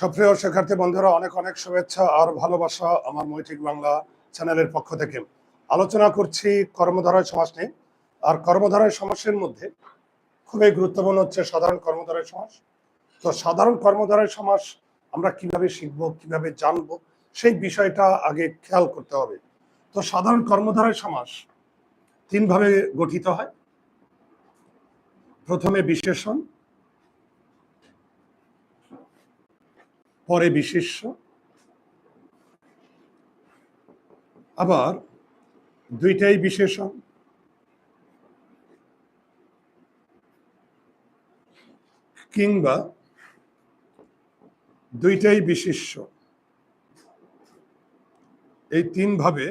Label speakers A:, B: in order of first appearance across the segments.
A: সুপ্রিয় শিক্ষার্থী বন্ধুরা, অনেক অনেক শুভেচ্ছা আর ভালোবাসা আমার মৈত্রিক বাংলা চ্যানেলের পক্ষ থেকে। আলোচনা করছি কর্মধারয় সমাজ নিয়ে। আর কর্মধারয় সমাসের মধ্যে খুবই গুরুত্বপূর্ণ হচ্ছে সাধারণ কর্মধারয় সমাস তো সাধারণ কর্মধারয় সমাস আমরা কীভাবে শিখব, কীভাবে জানব, সেই বিষয়টা আগে খেয়াল করতে হবে। তো সাধারণ কর্মধারয় সমাস তিনভাবে গঠিত হয়। প্রথমে বিশেষণ পরে বিশেষ্য আবার দুইটাই বিশেষণ। কিংবা দুইটাই বিশেষ্য এই তিন ভাবে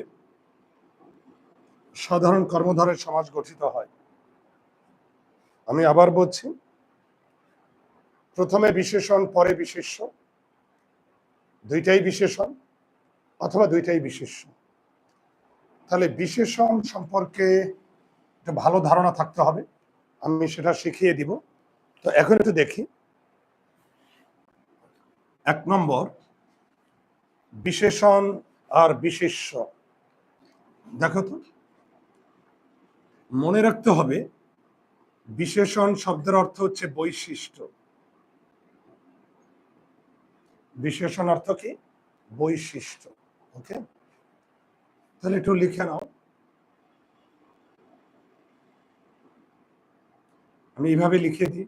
A: সাধারণ কর্মধারের সমাজ গঠিত হয়। আমি আবার বলছি, প্রথমে বিশেষণ, পরে বিশেষ্য দুইটাই বিশেষণ অথবা দুইটাই বিশেষ্য তাহলে বিশেষণ সম্পর্কে একটা ভালো ধারণা থাকতে হবে। আমি সেটা শিখিয়ে দিব। তো এখন একটু দেখি। এক নম্বর, বিশেষণ আর বিশেষ্য। দেখো তো। মনে রাখতে হবে, বিশেষণ শব্দের অর্থ হচ্ছে বৈশিষ্ট্য। বিশেষণ অর্থ কি? বৈশিষ্ট্য, ওকে? তাহলে একটু লিখে নাও। আমি এইভাবে লিখে দিই।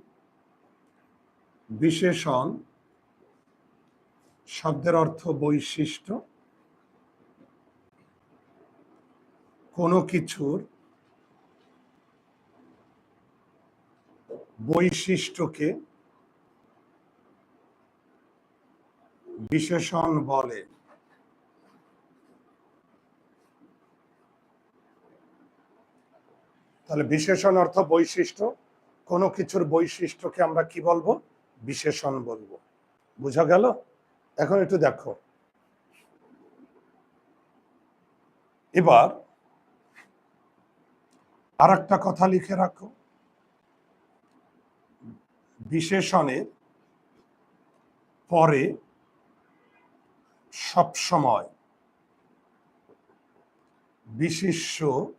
A: বিশেষণ শব্দের অর্থ বৈশিষ্ট্য। কোনো কিছুর বৈশিষ্ট্যকে বিশেষণ বলে। তাহলে বিশেষণ অর্থ বৈশিষ্ট্য। কোনো কিছুর বৈশিষ্ট্যকে আমরা কি বলব? বিশেষণ বলব। বুঝা গেল? এখন একটু দেখো। এবার আর একটা কথা লিখে রাখো। বিশেষণের পরে সবসময় বিশিষ্য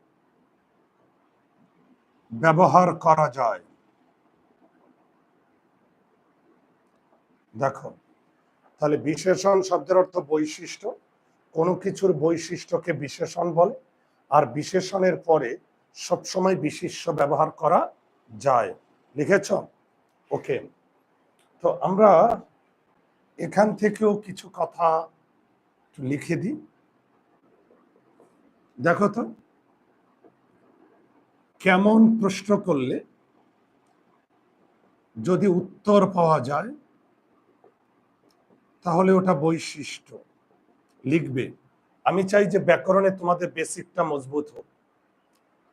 A: ব্যবহার করা যায়। দেখো, তাহলে বিশেষণ শব্দের অর্থ বৈশিষ্ট্য। কোনো কিছুর বৈশিষ্ট্যকে বিশেষণ বলে, আর বিশেষণের পরে সবসময় বিশিষ্য ব্যবহার করা যায়। লিখেছ? ওকে। তো আমরা এখান থেকেও কিছু কথা লিখে দিই। দেখো তো, কেমন প্রশ্ন করলে যদি উত্তর পাওয়া যায়, তাহলে ওটা বৈশিষ্ট্য। লিখবে। আমি চাই যে ব্যাকরণে তোমাদের বেসিকটা মজবুত হোক।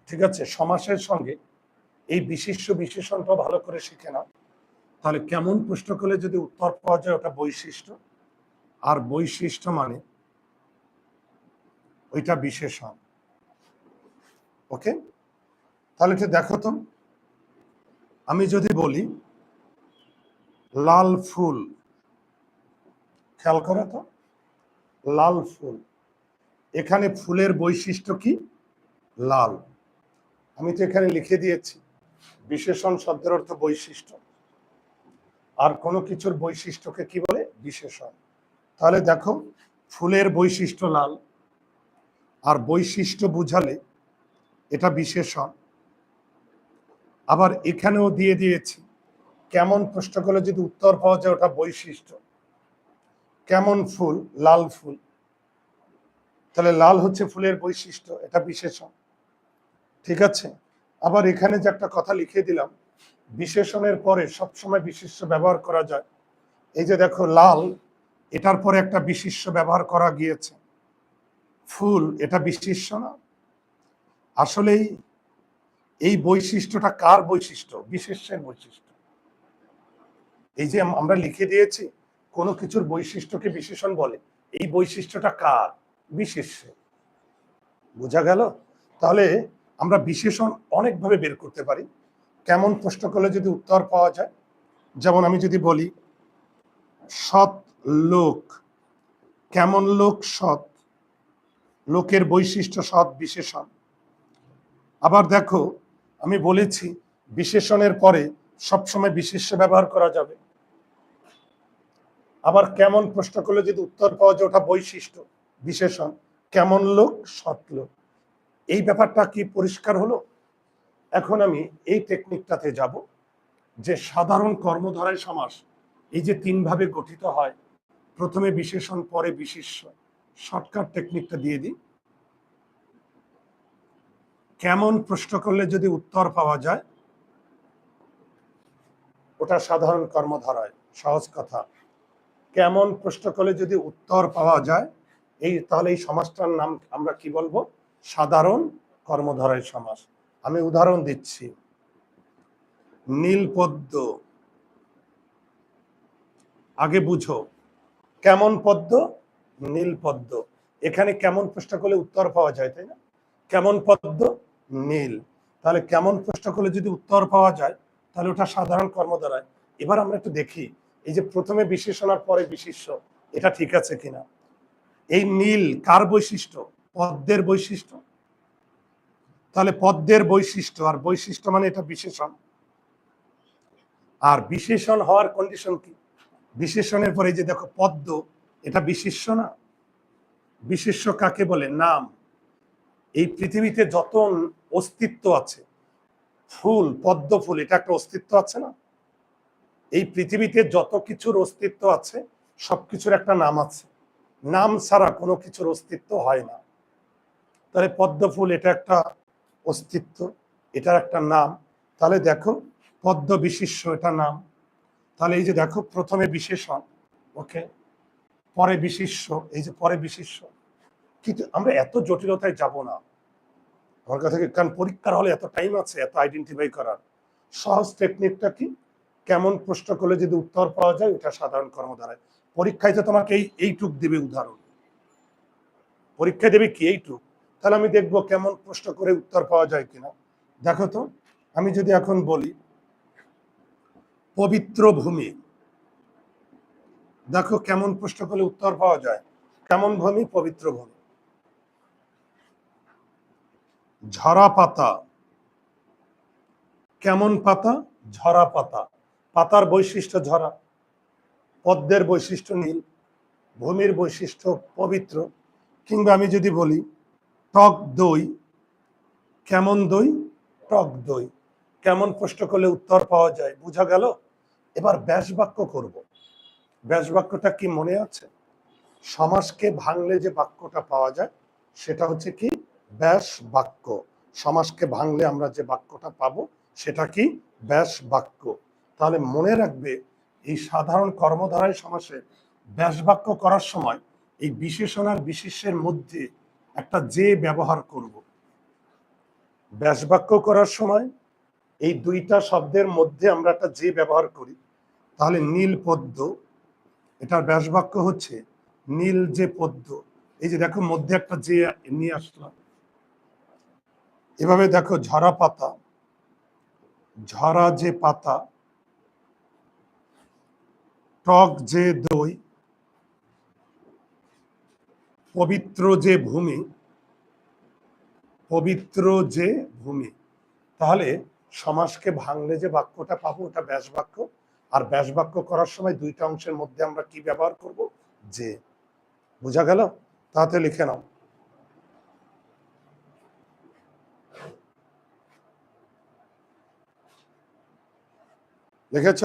A: ঠিক আছে? সমাসের সঙ্গে এই বিশিষ্ট বিশেষণটা ভালো করে শিখে নাও। তাহলে কেমন প্রশ্ন করলে যদি উত্তর পাওয়া যায়, ওটা বৈশিষ্ট্য। আর বৈশিষ্ট্য মানে ওইটা বিশেষণ। ওকে? তাহলে একটু দেখো তো। আমি যদি বলি, লাল ফুল, খেয়াল করো তো, লাল ফুল। এখানে ফুলের বৈশিষ্ট্য কি? লাল। আমি তো এখানে লিখে দিয়েছি, বিশেষণ শব্দের অর্থ বৈশিষ্ট্য। আর কোনো কিছুর বৈশিষ্ট্যকে কি বলে? বিশেষণ। তাহলে দেখো, ফুলের বৈশিষ্ট্য লাল আর বৈশিষ্ট্য বুঝালে এটা বিশেষণ। আবার এখানেও দিয়ে দিয়েছি, কেমন প্রশ্ন করলে যদি উত্তর পাওয়া যায় ওটা বৈশিষ্ট্য। কেমন ফুল? লাল ফুল। তাহলে লাল হচ্ছে ফুলের বৈশিষ্ট্য, এটা বিশেষণ। ঠিক আছে? আবার এখানে যে একটা কথা লিখে দিলাম, বিশেষণের পরে সবসময় বিশেষ্য ব্যবহার করা যায়। এই যে দেখো, লাল, এটার পরে একটা বিশেষ্য ব্যবহার করা গিয়েছে। ফুল, এটা বিশেষ্য না। আসলেই এই বৈশিষ্ট্যটা কার বৈশিষ্ট্য? বিশেষ্যের বৈশিষ্ট্য। এই যে আমরা লিখে দিয়েছি, কোনো কিছুর বৈশিষ্ট্যকে বিশেষণ বলে। এই বৈশিষ্ট্যটা কার? বিশেষ্যের। বোঝা গেল? তাহলে আমরা বিশেষণ অনেকভাবে বের করতে পারি। কেমন প্রশ্ন করলে যদি উত্তর পাওয়া যায়? যেমন আমি যদি বলি, সৎ লোক। কেমন লোক সৎ? লোকের বৈশিষ্ট্য সৎ বিশেষণ। আবার দেখো, আমি বলেছি, বিশেষণের পরে সবসময় বিশেষ্য ব্যবহার করা যাবে। আবার কেমন প্রশ্ন করলে যদি উত্তর পাওয়া যায়, ওটা বৈশিষ্ট্য, বিশেষণ, কেমন লোক, সৎ লোক। এই ব্যাপারটা কি পরিষ্কার হলো? এখন আমি এই টেকনিকটাতে যাব, যে সাধারণ কর্মধারায় সমাস, এই যে তিন ভাবে গঠিত হয়, প্রথমে বিশেষণ, পরে বিশেষ্য। শর্টকাট টেকনিকটা দিয়ে দিই। কেমন প্রশ্ন করলে যদি উত্তর পাওয়া যায়? ওটা সাধারণ কর্মধারায়, সহজ কথা। কেমন প্রশ্ন করলে যদি উত্তর পাওয়া যায়? এই তাহলে এই সমাজটার নাম আমরা কি বলব? সাধারণ কর্মধারায় সমাজ। আমি উদাহরণ দিচ্ছি। নীলপদ্ম। আগে বুঝো। কেমন পদ্ম? নীল পদ্ম। এখানে কেমন প্রশ্ন করলে উত্তর পাওয়া যায়, তাই না? কেমন পদ্ম? নীল। তাহলে কেমন প্রশ্ন করলে যদি উত্তর পাওয়া যায়, তাহলে ওটা সাধারণ কর্মধারায়। এবার আমরা একটু দেখি, এই যে প্রথমে বিশেষণার পরে বিশেষ্য এটা ঠিক আছে কিনা? এই নীল কার বৈশিষ্ট্য? পদ্মের বৈশিষ্ট্য। তাহলে পদ্মের বৈশিষ্ট্য, আর বৈশিষ্ট্য মানে এটা বিশেষণ। আর বিশেষণ হওয়ার কন্ডিশন কি? বিশেষণের পরে যে দেখো, পদ্ম এটা বিশেষ্য না। বিশেষ্য কাকে বলে? নাম। এই পৃথিবীতে যত অস্তিত্ব আছে, ফুল, পদ্ম ফুল, এটা একটা অস্তিত্ব আছে না? এই পৃথিবীতে যত কিছুর অস্তিত্ব আছে, সবকিছুর একটা নাম আছে। নাম ছাড়া কোনো কিছুর অস্তিত্ব হয় না। তাহলে পদ্ম ফুল, এটা একটা অস্তিত্ব, এটার একটা নাম। তাহলে দেখো, পদ্ম বিশিষ্য এটা নাম। তাহলে এই যে দেখো, প্রথমে বিশেষণ ওকে পরে বিশিষ্য এই যে পরে বিশিষ্য কিন্তু আমরা এত জটিলতায় যাব না। আমার কাছে কারণ পরীক্ষার হলে এত টাইম আছে, এত আইডেন্টিফাই করার। সহজ টেকনিকটা কি? কেমন প্রশ্ন করলে যদি উত্তর পাওয়া যায়, এটা সাধারণ কর্মধারায়। পরীক্ষায় তো তোমাকে এই, এইটুক দেবে উদাহরণ। পরীক্ষায় দেবে কি এইটুক? তাহলে আমি দেখব কেমন প্রশ্ন করে উত্তর পাওয়া যায় কিনা। দেখো তো, আমি যদি এখন বলি, পবিত্র ভূমি। দেখো কেমন প্রশ্ন করলে উত্তর পাওয়া যায়। কেমন ভূমি? পবিত্র ভূমি। ঝরা পাতা। কেমন পাতা? ঝরা পাতা। পাতার বৈশিষ্ট্য ঝরা। পদ্মের বৈশিষ্ট্য নীল। ভূমির বৈশিষ্ট্য পবিত্র। কিংবা আমি যদি বলি, টক দই। কেমন দই? টক দই। কেমন প্রশ্ন করলে উত্তর পাওয়া যায়? বোঝা গেল? এবার ব্যাস বাক্য করব। ব্যাস বাক্যটা কি মনে আছে? সমাসকে ভাঙলে যে বাক্যটা পাওয়া যায়, সেটা হচ্ছে কি ব্যাস বাক্য সমাসকে ভাঙলে আমরা যে বাক্যটা পাবো, সেটা কি ব্যাস বাক্য তাহলে মনে রাখবে, এই সাধারণ কর্মধারায় সমাসে ব্যাস বাক্য করার সময় এই বিশেষণ আর বিশেষের মধ্যে একটা যে ব্যবহার করব। ব্যাস বাক্য করার সময় এই দুইটা শব্দের মধ্যে আমরা একটা যে ব্যবহার করি, তাহলে নীল পদ্ম এটার ব্যাস বাক্য হচ্ছে নীল যে পদ্ম। এই যে দেখো, মধ্যে একটা যে নিয়ে আসলাম এভাবে দেখো, ঝরা পাতা, ঝরা যে পাতা, টক যে দই, পবিত্র যে ভূমি, পবিত্র যে ভূমি। তাহলে সমাজকে ভাঙলে যে বাক্যটা পাবো, ওটা ব্যাস বাক্য আর ব্যাস বাক্য করার সময় দুইটা অংশের মধ্যে আমরা কি ব্যবহার করব? যে। বোঝা গেল? তাতে লিখে নাও। লিখেছ?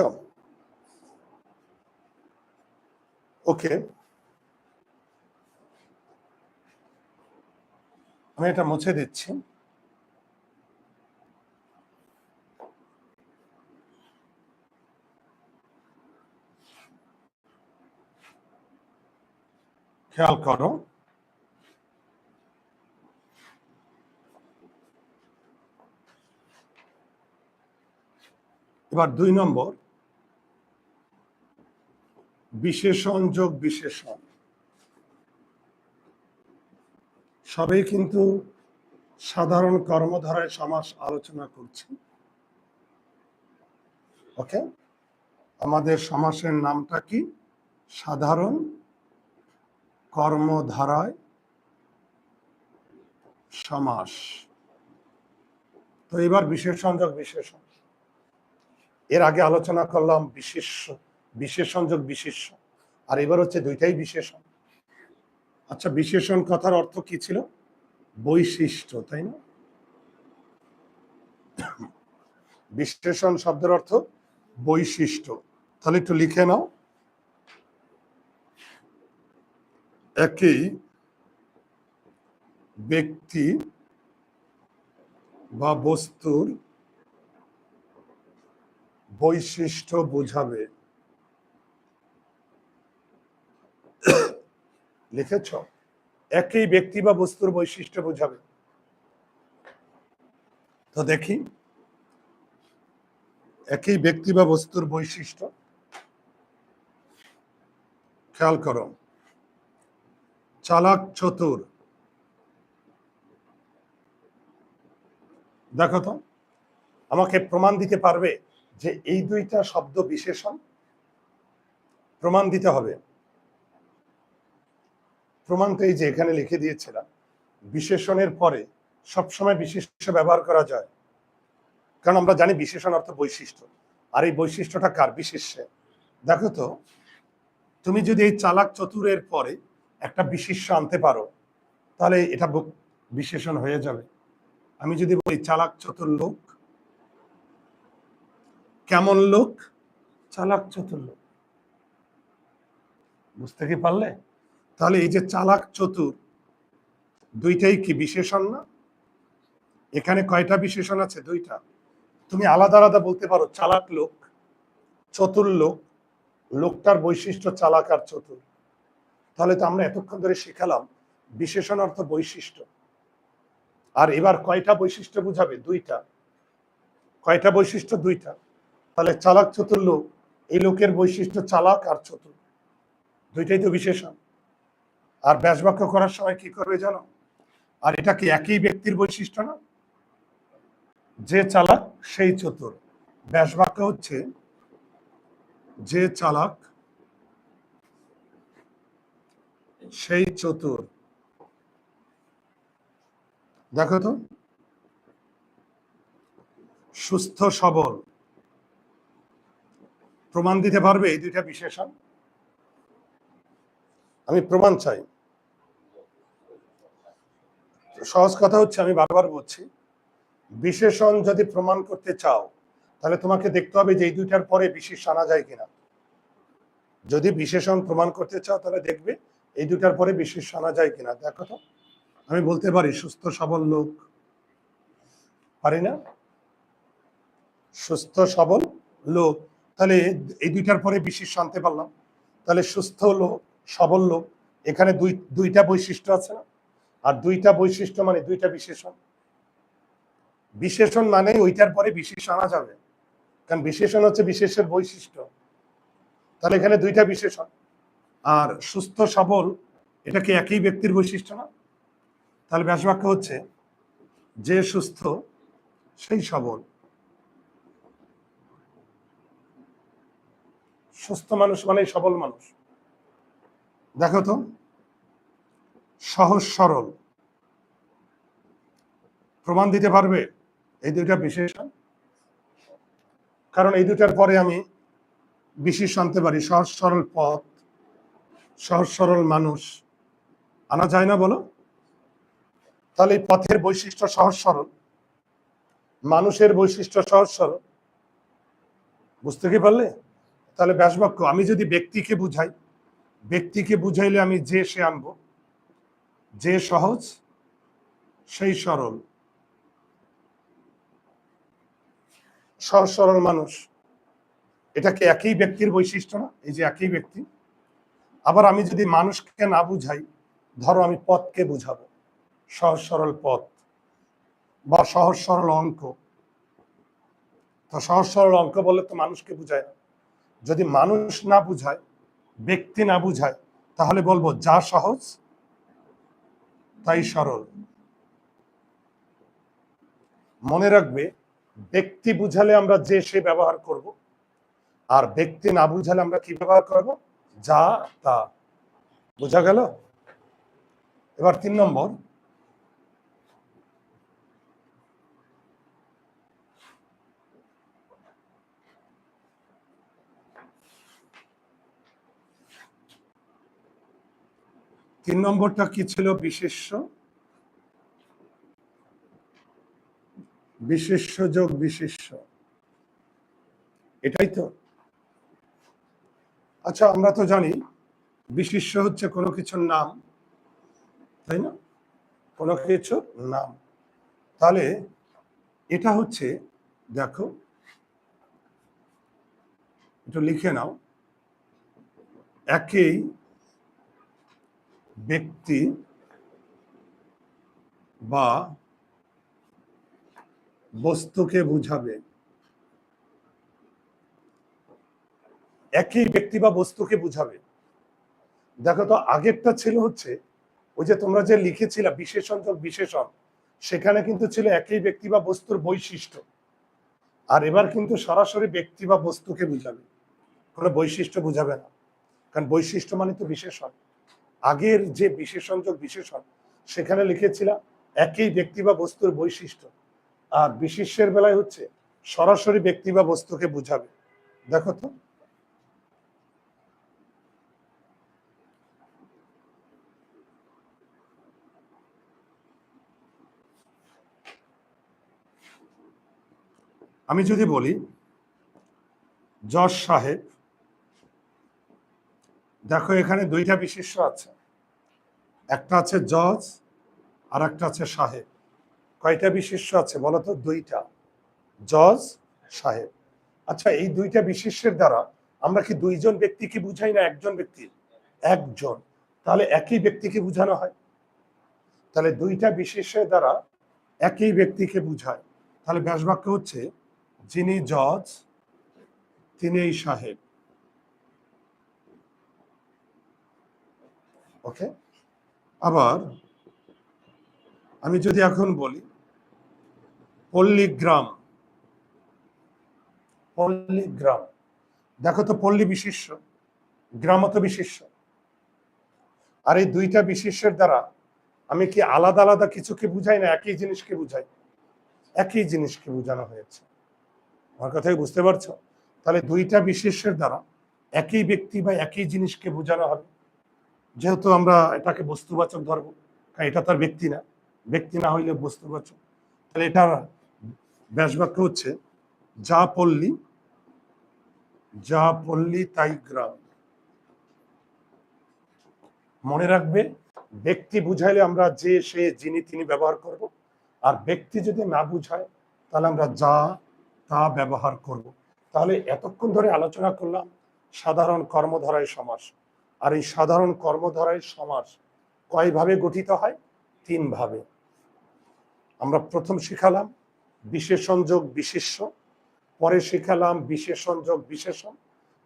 A: ওকে। আমি এটা মুছে দিচ্ছি। খেয়াল করো। এবার দুই নম্বর। বিশেষণ যোগ বিশেষণ। সবাই কিন্তু সাধারণ কর্মধারায় সমাস আলোচনা করছি। ওকে? আমাদের সমাসের নামটা কি? সাধারণ কর্মধারায় সমাস। তো এবার বিশেষ সংযোগ বিশেষণ এর আগে আলোচনা করলাম বিশেষ বিশেষ সংযোগ বিশেষ্য। আর এবার হচ্ছে দুইটাই বিশেষণ। আচ্ছা বিশেষণ কথার অর্থ কি ছিল? বৈশিষ্ট্য, তাই না? বিশেষণ শব্দের অর্থ বৈশিষ্ট্য। তাহলে একটু লিখে নাও। একই ব্যক্তি বা বস্তুর বৈশিষ্ট্য বোঝাবে। লিখেছ? একই ব্যক্তি বা বস্তুর বৈশিষ্ট্য বোঝাবে। তো দেখি। একই ব্যক্তি বা বস্তুর বৈশিষ্ট্য। খেয়াল করো। চালাক চতুর। দেখো তো, আমাকে প্রমাণ দিতে পারবে যে এই দুইটা শব্দ বিশেষণ? প্রমাণ দিতে হবে। প্রমাণ তো এই যে এখানে লিখে দিয়েছিলাম, বিশেষণের পরে সবসময় বিশেষ্য ব্যবহার করা যায়। কারণ আমরা জানি বিশেষণ অর্থ বৈশিষ্ট্য। আর এই বৈশিষ্ট্যটা কার বিশেষ্যে দেখো তো, তুমি যদি এই চালাক চতুরের পরে একটা বিশেষ্য আনতে পারো, তাহলে এটা বিশেষণ হয়ে যাবে। আমি যদি বলি, চালাক চতুর লোক, কেমন লোক? চালাক চতুর লোক। বুঝতে কি পারলে? তাহলে এই যে চালাক চতুর, দুইটাই কি বিশেষণ না? এখানে কয়টা বিশেষণ আছে? দুইটা। তুমি আলাদা আলাদা বলতে পারো, চালাক লোক, চতুর লোক, লোকটার বৈশিষ্ট্য চালাক আর চতুর। তাহলে তো আমরা এতক্ষণ ধরে শিখালাম বিশেষণ অর্থ বৈশিষ্ট্য। আর এবার কয়টা বৈশিষ্ট্য বুঝাবে? দুইটা। কয়টা বৈশিষ্ট্য? দুইটা। তাহলে চালাক চতুর লোক, এই লোকের বৈশিষ্ট্য চালাক আর চতুর। দুইটাই তো বিশেষণ। আর ব্যাস বাক্য করার সময় কি করবে জানো? আর এটা কি একই ব্যক্তির বৈশিষ্ট্য না? যে চালাক, সেই চতুর। ব্যাস বাক্য হচ্ছে, যে চালাক সেই চতুর। দেখো তো। সুস্থ, সবল। প্রমাণ দিতে পারবে এই দুইটা বিশেষণ? আমি প্রমাণ চাই। সহজ কথা হচ্ছে, আমি বারবার বলছি, বিশেষণ যদি প্রমাণ করতে চাও, তাহলে তোমাকে দেখতে হবে যে এই দুইটার পরে বিশেষ আনা যায় কিনা। যদি বিশেষণ প্রমাণ করতে চাও, তাহলে দেখবে এই দুটার পরে বিশেষ আনা যায় কিনা, দেখো তো। আমি বলতে পারি, সুস্থ, সবল লোক। পারি না? সুস্থ, সবল লোক। তাহলে এই দুইটার পরে বিশেষ আনতে পারলাম। তাহলে সুস্থ লোক, সবল লোক, এখানে দুই, দুইটা বৈশিষ্ট্য আছে না? আর দুইটা বৈশিষ্ট্য মানে দুইটা বিশেষণ। বিশেষণ মানে ওইটার পরে বিশেষ আনা যাবে। কারণ বিশেষণ হচ্ছে বিশেষের বৈশিষ্ট্য। তাহলে এখানে দুইটা বিশেষণ। আর সুস্থ, সবল, এটা কি একই ব্যক্তির বৈশিষ্ট্য না? তাহলে ব্যাসবাক্য হচ্ছে, যে সুস্থ, সেই সবল। সুস্থ মানুষ মানে সবল মানুষ। দেখো তো, সহজ, সরল। প্রমাণ দিতে পারবে, এই দুইটা বিশেষণ কারণ এই দুটার পরে আমি বিশেষ আনতে পারি, সহজ, সরল পথ। সহজ সরল মানুষ। আনা যায় না বলো? তাহলে এই পথের বৈশিষ্ট্য সহজ সরল। মানুষের বৈশিষ্ট্য সহজ সরল। বুঝতে কি পারলে? তাহলে ব্যাসবাক্য, আমি যদি ব্যক্তিকে বুঝাই, ব্যক্তিকে বুঝাইলে আমি যে সে আনব। যে সহজ, সেই সরল। সহজ সরল মানুষ। এটা কি একই ব্যক্তির বৈশিষ্ট্য না, এই যে একই ব্যক্তি। আবার আমি যদি মানুষকে না বুঝাই, ধরো আমি পথকে বুঝাবো। সহজ সরল পথ বা সহজ সরল অঙ্ক। তো সহজ সরল অঙ্ক বললে তো মানুষকে বুঝায় না। যদি মানুষ না বুঝায়, ব্যক্তি না বুঝায়, তাহলে বলব যা সহজ, তাই সরল। মনে রাখবে, ব্যক্তি বুঝালে আমরা যে সে ব্যবহার করব, আর ব্যক্তি না বুঝালে আমরা কি ব্যবহার করব? যা তা। বোঝা গেল? এবার তিন নম্বর। তিন নম্বরটা কি ছিল বিশেষ্য? বিশেষ্য যোগ বিশেষ্য। এটাই তো। আচ্ছা আমরা তো জানি বিশেষ্য হচ্ছে কোনো কিছুর নাম, তাই না? কোনো কিছুর নাম। তাহলে এটা হচ্ছে, দেখো, একটু লিখে নাও, একই ব্যক্তি বা বস্তুকে বুঝাবে। একই ব্যক্তি বা বস্তুকে বুঝাবে। দেখো তো, আগেরটা ছিল হচ্ছে ওই যে তোমরা যে লিখেছিলে, বিশেষণ বিশেষণ, সেখানে কিন্তু ছিল একই ব্যক্তি বা বস্তুর বৈশিষ্ট্য। আর এবার কিন্তু সরাসরি ব্যক্তি বা বস্তুকে বুঝাবে। কোনো বৈশিষ্ট্য বুঝাবে না। কারণ বৈশিষ্ট্য মানে তো বিশেষণ। আগের যে বিশেষণ যোগ বিশেষণ, সেখানে লিখেছিলাম একই ব্যক্তি বা বস্তুর বৈশিষ্ট্য। আর বিশেষ্যের বেলায় হচ্ছে সরাসরি ব্যক্তি বা বস্তুকে বুঝাবে। দেখো তো আমি যদি বলি, জজ সাহেব, দেখো এখানে দুইটা বিশেষ্য আছে। একটা আছে জজ আর একটা আছে সাহেব। কয়টা বিশেষ্য আছে বলতো? দুইটা। জজ, সাহেব। আচ্ছা এই দুইটা বিশেষ্যের দ্বারা আমরা কি দুইজন ব্যক্তিকে বুঝাই না একজন ব্যক্তি? একজন। তাহলে একই ব্যক্তিকে বুঝানো হয়? তাহলে দুইটা বিশেষ্যের দ্বারা একই ব্যক্তিকে বুঝায়। তাহলে ব্যাসবাক্য হচ্ছে যিনি জজ তিনি এই সাহেব। ওকে আবার আমি যদি এখন বলি, পল্লীগ্রাম। পল্লীগ্রাম। দেখো তো পল্লী বিশেষ্য গ্রামত বিশেষ্য আর এই দুইটা বিশেষ্যের দ্বারা আমি কি আলাদা আলাদা কিছুকে বুঝাই না? একই জিনিসকে বুঝাই। একই জিনিসকে বোঝানো হয়েছে। আমার কথাই বুঝতে পারছ? তাহলে দুইটা বিশেষের দ্বারা একই ব্যক্তি বা একই জিনিসকে বোঝানো হবে। যেহেতু আমরা এটাকে বস্তুবাচক ধরবো, কারণ এটা তার ব্যক্তি না। ব্যক্তি না হইলে বস্তুবাচক। তাহলে এটা ব্যাসবাক্য হচ্ছে, যা পল্লী যা পল্লী তাই গ্রাম। মনে রাখবে, ব্যক্তি বুঝাইলে আমরা যে, সে, যিনি, তিনি ব্যবহার করব। আর ব্যক্তি যদি না বুঝায়, তাহলে আমরা যা তা ব্যবহার করব। তাহলে এতক্ষণ ধরে আলোচনা করলাম, সাধারণ কর্মধারায় সমাস। আর এই সাধারণ কর্মধারায় সমাস কয়ভাবে গঠিত হয়? তিন ভাবে আমরা প্রথম শিখালাম বিশেষণ যোগ বিশেষ্য, পরে শিখালাম বিশেষণ যোগ বিশেষণ,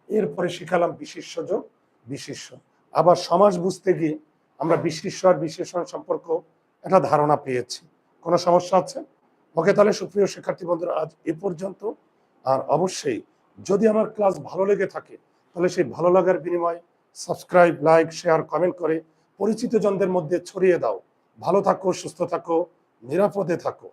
A: এরপরে শিখালাম বিশেষ্য যোগ বিশেষ্য। আবার সমাজ বুঝতে গিয়ে আমরা বিশেষ্য আর বিশেষণ সম্পর্ক একটা ধারণা পেয়েছি। কোনো সমস্যা আছে? ওকে তাহলে সুপ্রিয় শিক্ষার্থী বন্ধুরা, আজ এ পর্যন্ত। আর অবশ্যই যদি আমার ক্লাস ভালো লেগে থাকে, তাহলে সেই ভালো লাগার বিনিময়ে সাবস্ক্রাইব, লাইক, শেয়ার, কমেন্ট করে পরিচিত জনদের মধ্যে ছড়িয়ে দাও। ভালো থাকো, সুস্থ থাকো, নিরাপদে থাকো।